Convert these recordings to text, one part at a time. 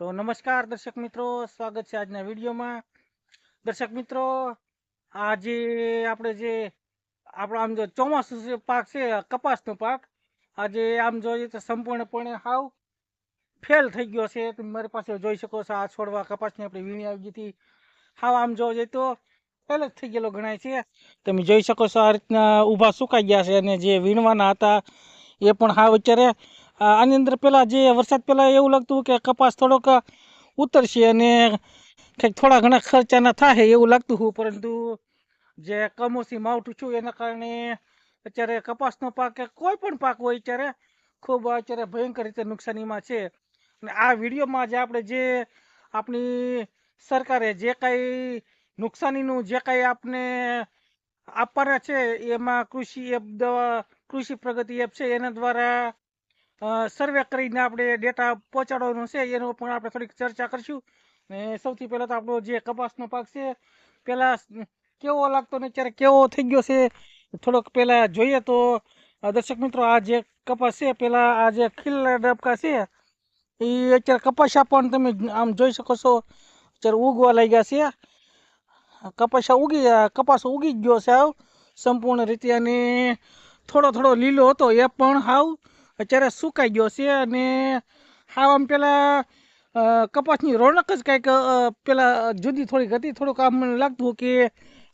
તો નમસ્કાર દર્શક મિત્રો, સ્વાગત છે આજના વિડીયોમાં. દર્શક મિત્રો, આજે આપણે જે આપણો આમ જો ચોમાસું જે પાક છે, કપાસનો પાક, આજે આમ જોઈએ તો સંપૂર્ણપણે હાવ ફેલ થઈ ગયો છે. તમે મારી પાસે જોઈ શકો છો, આ છોડવા કપાસની આપણે વીણી આવી ગઈ હતી. હાવ આમ જઈએ તો ફેલ જ થઈ ગયેલો ગણાય છે. તમે જોઈ શકો છો, આ રીતના ઊભા સુકાઈ ગયા છે અને જે વીણવાના હતા, એ પણ હાવ અત્યારે આની અંદર પહેલાં જે વરસાદ પહેલાં એવું લાગતું કે કપાસ થોડોક ઉતરશે અને કંઈક થોડા ઘણા ખર્ચાના થાય એવું લાગતું હતું. પરંતુ જે કમોસી માવઠું છું એના કારણે અત્યારે કપાસનો પાક કે કોઈ પણ પાક હોય અત્યારે ખૂબ અત્યારે ભયંકર રીતે નુકસાનીમાં છે. અને આ વિડીયોમાં જે આપણે જે આપણી સરકારે જે કાંઈ નુકસાનીનું જે કાંઈ આપને આપવાના છે, એમાં કૃષિ એપ કૃષિ પ્રગતિ એપ છે, એના દ્વારા સર્વે કરીને આપણે ડેટા પહોંચાડવાનો છે, એનો પણ આપણે થોડીક ચર્ચા કરીશું. ને સૌથી પહેલાં તો આપણો જે કપાસનો પાક છે, પહેલાં કેવો લાગતો ને અત્યારે કેવો થઈ ગયો છે, થોડોક પહેલાં જોઈએ તો દર્શક મિત્રો, આ જે કપાસ છે, પહેલાં આ જે ખીલા ડબકા છે, એ અત્યારે કપાસા પણ તમે આમ જોઈ શકો છો. અત્યારે ઉગવા લાગ્યા છે. કપાસા ઉગી, કપાસ ઉગી ગયો છે આવ. સંપૂર્ણ રીતે અને થોડો થોડો લીલો હતો, એ પણ હાવ અત્યારે સુકાઈ ગયો છે અને હાવ આમ પેલા કપાસની રોનક જ કંઈક પેલા જુદી થોડીક હતી. થોડુંક આમ લાગતું કે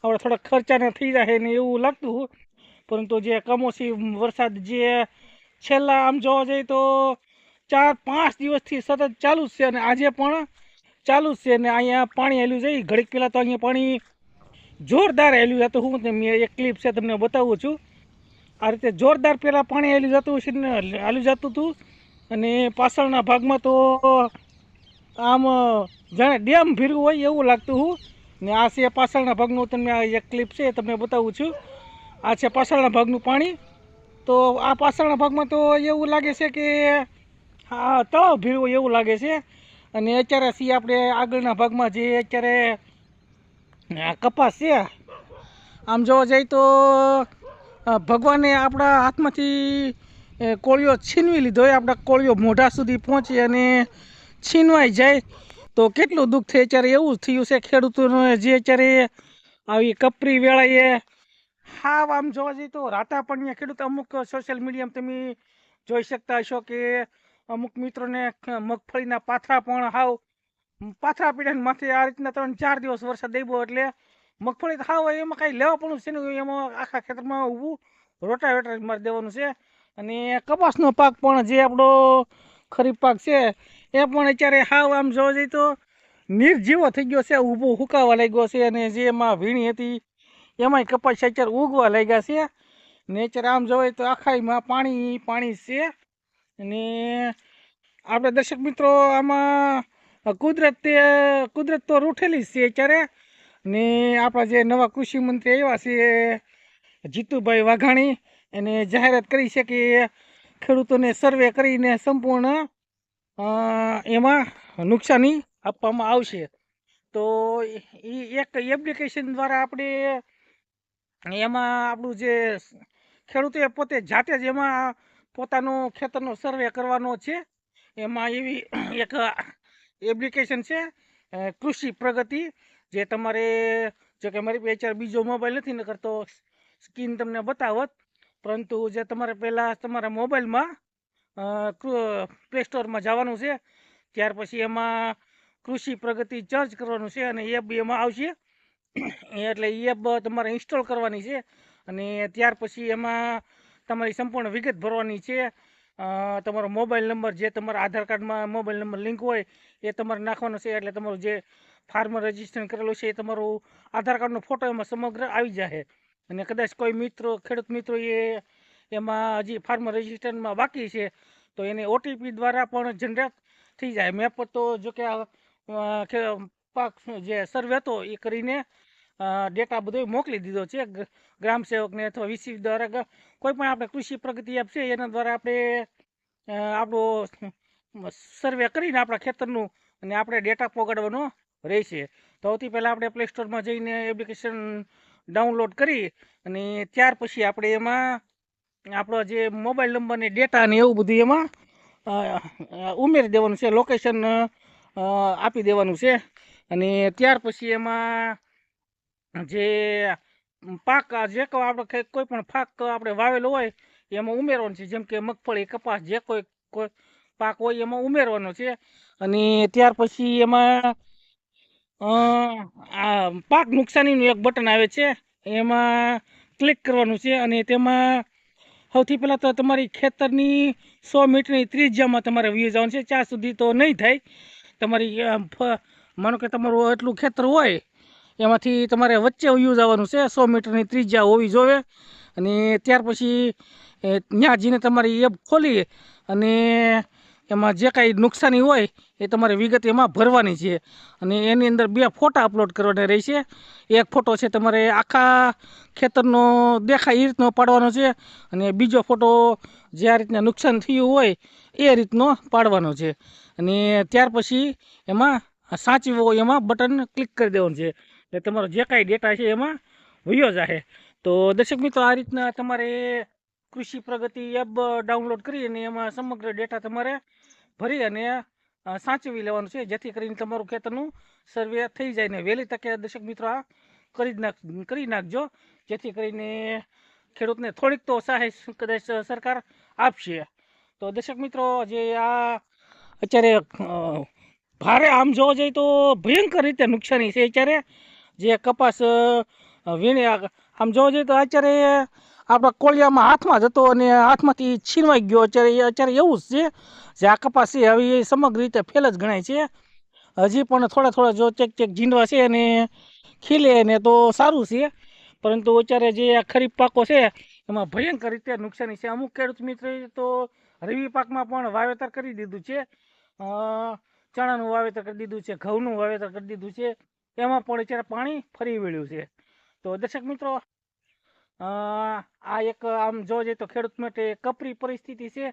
આપણે થોડા ખર્ચાને થઈ જાય ને એવું લાગતું પરંતુ જે કમોસી વરસાદ જે છેલ્લા આમ જોવા જઈએ તો ચાર, પાંચ દિવસથી સતત ચાલુ જ છે અને આજે પણ ચાલુ જ છે ને અહીંયા પાણી હેલું છે. ઘડીક પહેલાં તો અહીંયા પાણી જોરદાર આવેલું હતું હું મેં એક ક્લિપ છે તમને બતાવું છું. આ રીતે જોરદાર પહેલાં પાણી હાલી જતું છે હાલી જતું હતું અને પાછળના ભાગમાં તો આમ, જાણે ડેમ ભીરવું હોય એવું લાગતું હું. ને આ છે પાછળના ભાગનું, તમને આ એક ક્લિપ છે તમને બતાવું છું. આ છે પાછળના ભાગનું પાણી. તો આ પાછળના ભાગમાં તો એવું લાગે છે કે હા તળાવ ભીરવું એવું લાગે છે. અને અત્યારે સી આપણે આગળના ભાગમાં જે અત્યારે કપાસ છે. આમ જોવા જઈએ તો ભગવાને આપણા હાથમાંથી કોળિયો છીનવી લીધો હોય આપણા કોળિયો મોઢા સુધી પહોંચી અને છીનવાઈ જાય. તો કેટલું દુઃખ થાય અત્યારે એવું થયું છે ખેડૂતોને જે અત્યારે આવી કપરી વેળાએ હાવ આમ જોવા જઈએ તો રાતા પણ ખેડૂત અમુક સોશિયલ મીડિયામાં તમે જોઈ શકતા હશો કે અમુક મિત્રોને મગફળીના પાથરા પણ હાવ પાથરા પીડાને માથે આ રીતના ત્રણ ચાર દિવસ વરસાદ આવ્યો એટલે મગફળી તો હાવ એમાં કાંઈ લેવા પણ છે ને એમાં આખા ખેતરમાં ઊભું રોટાવેટર મારી દેવાનું છે. અને કપાસનો પાક પણ જે આપણો ખરીફ પાક છે, એ પણ અત્યારે હાવ આમ જોવા જઈએ તો નિર્જીવો થઈ ગયો છે, ઊભો હુકાવા લાગ્યો છે અને જે એમાં વીણી હતી, એમાંય કપાસ અત્યારે ઉગવા લાગ્યા છે. ને અત્યારે આમ જોવાય તો આખાઈમાં પાણી પાણી છે. અને આપણે દર્શક મિત્રો, આમાં કુદરતે, કુદરત તો રૂઠેલી જ છે અત્યારે. ને આપણા જે નવા કૃષિ મંત્રી આવ્યા છે, જીતુભાઈ વાઘાણી, એને જાહેરાત કરી છે કે ખેડૂતોને સર્વે કરીને સંપૂર્ણ એમાં નુકસાની આપવામાં આવશે. તો એ એક એપ્લિકેશન દ્વારા આપણે એમાં આપણું જે ખેડૂતોએ પોતે જાતે જ એમાં પોતાનો ખેતરનો સર્વે કરવાનો છે. એમાં એવી એક એપ્લિકેશન છે કૃષિ પ્રગતિ. જે તમારે, જો કે મારી બે ચાર બીજો મોબાઈલ નથી ને કરતો સ્કીન તમને બતાવત. પરંતુ જે તમારે પહેલાં તમારા મોબાઈલમાં પ્લે સ્ટોરમાં જવાનું છે, ત્યાર પછી એમાં કૃષિ પ્રગતિ સર્ચ કરવાનું છે અને એપ એમાં આવશે. એટલે એપ તમારે ઇન્સ્ટોલ કરવાની છે. અને ત્યાર પછી એમાં તમારી સંપૂર્ણ વિગત ભરવાની છે. તમારો મોબાઈલ નંબર, જે તમારા આધાર કાર્ડમાં મોબાઈલ નંબર લિંક હોય, એ તમારે નાખવાનો છે. એટલે તમારું જે ફાર્મર રજીસ્ટ્રેશન કરેલું છે, એ તમારું આધાર કાર્ડનો ફોટો એમાં સમગ્ર આવી જશે અને કદાચ કોઈ મિત્રો, ખેડૂત મિત્રો એ એમાં હજી ફાર્મર રજીસ્ટ્રેશનમાં બાકી છે, તો એને ઓટીપી દ્વારા પણ જનરેટ થઈ જાય. મેં તો જો કે પાક જે સર્વે હતો, એ કરીને ડેટા બધો મોકલી દીધો છે. ગ્રામ સેવકને અથવા વીસી દ્વારા કોઈ પણ આપણે કૃષિ પ્રગતિ એપ છે એના દ્વારા આપણે આપણો સર્વે કરીને આપણા ખેતરનું અને આપણે ડેટા પોગાડવાનો રહેશે. તો સૌથી પહેલાં આપણે પ્લે સ્ટોરમાં જઈને એપ્લિકેશન ડાઉનલોડ કરી અને ત્યાર પછી આપણે એમાં આપણો જે મોબાઈલ નંબર ને ડેટા ને એવું બધું એમાં ઉમેરી દેવાનું છે લોકેશન આપી દેવાનું છે. અને ત્યાર પછી એમાં જે પાક, જે આપણે કોઈ પણ પાક આપણે વાવેલો હોય, એમાં ઉમેરવાનું છે. જેમ કે મગફળી, કપાસ, જે કોઈ કોઈ પાક હોય, એમાં ઉમેરવાનો છે. અને ત્યાર પછી એમાં આ પાક નુકસાનીનું એક બટન આવે છે. એમાં ક્લિક કરવાનું છે. અને તેમાં સૌથી પહેલાં તો તમારી ખેતરની સો મીટરની ત્રિજ્યામાં તમારે વ્યૂ જવાનું છે. ત્યાં સુધી તો નહીં થાય. તમારી માનો કે તમારું એટલું ખેતર હોય એમાંથી તમારે વચ્ચે વ્યૂ જવાનું છે, સો મીટરની ત્રિજ્યા હોવી જોઈએ અને ત્યાર પછી ત્યાં જઈને તમારી એપ ખોલી અને એમાં જે કાંઈ નુકસાની હોય એ તમારે વિગત એમાં ભરવાની છે. અને એની અંદર બે ફોટા અપલોડ કરવાના રહેશે. એક ફોટો છે તમારે આખા ખેતરનો દેખાય એ રીતનો પાડવાનો છે અને બીજો ફોટો જે આ રીતના નુકસાન થયું હોય એ રીતનો પાડવાનો છે. અને ત્યાર પછી એમાં સાચવો એમાં બટન ક્લિક કરી દેવાનું છે. એટલે તમારો જે કાંઈ ડેટા છે એમાં વયો જશે તો દર્શક મિત્રો, આ રીતના તમારે કૃષિ પ્રગતિ એપ ડાઉનલોડ કરી અને એમાં સમગ્ર ડેટા તમારે ભરી અને સાચવી લેવાનું છે. જેથી કરીને તમારું ખેતરનું સર્વે થઈ જાય ને વહેલી તકે દર્શક મિત્રો આ કરી નાખ, કરી નાખજો. જેથી કરીને ખેડૂતને થોડીક તો સહાય કદાચ સરકાર આપશે. તો દર્શક મિત્રો, જે આ અત્યારે ભારે આમ જોવા જઈએ તો ભયંકર રીતે નુકસાની છે. અત્યારે જે કપાસ વીણે આમ જોવા જઈએ તો અત્યારે આપણા કોળિયામાં હાથમાં જ હતો અને હાથમાંથી છીનવાઈ ગયો. અત્યારે અત્યારે એવું જ છે જે આ કપાસ છે, હવે એ સમગ્ર રીતે ફેલ જ ગણાય છે. હજી પણ થોડા થોડા જો ચેક ચેક ઝીંડવા છે અને ખીલે ને તો સારું છે. પરંતુ અત્યારે જે આ ખરીફ પાકો છે, એમાં ભયંકર રીતે નુકસાની છે. અમુક ખેડૂત મિત્ર તો રવિ પાકમાં પણ વાવેતર કરી દીધું છે. ચણાનું વાવેતર કરી દીધું છે, ઘઉંનું વાવેતર કરી દીધું છે. એમાં પણ અત્યારે પાણી ફરી વળ્યું છે. તો દર્શક મિત્રો આ એક આમ જોવા જઈએ તો ખેડૂત માટે કપરી પરિસ્થિતિ છે.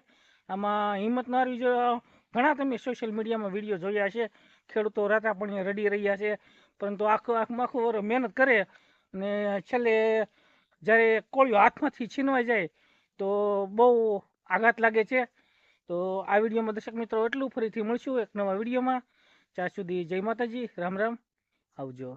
આમાં હિંમત ન હારવી જોઈએ. ઘણા તમે સોશિયલ મીડિયામાં વીડિયો જોયા છે. ખેડૂતો રાતા પણ રડી રહ્યા છે. પરંતુ આખું આખું આખું વર મહેનત કરે અને છેલ્લે જ્યારે કોળિયો હાથમાંથી છીનવાઈ જાય તો બહુ આઘાત લાગે છે. તો આ વિડીયોમાં દર્શક મિત્રો એટલું ફરીથી મળશું એક નવા વિડીયોમાં. ત્યાં સુધી જય માતાજી. રામ રામ. આવજો.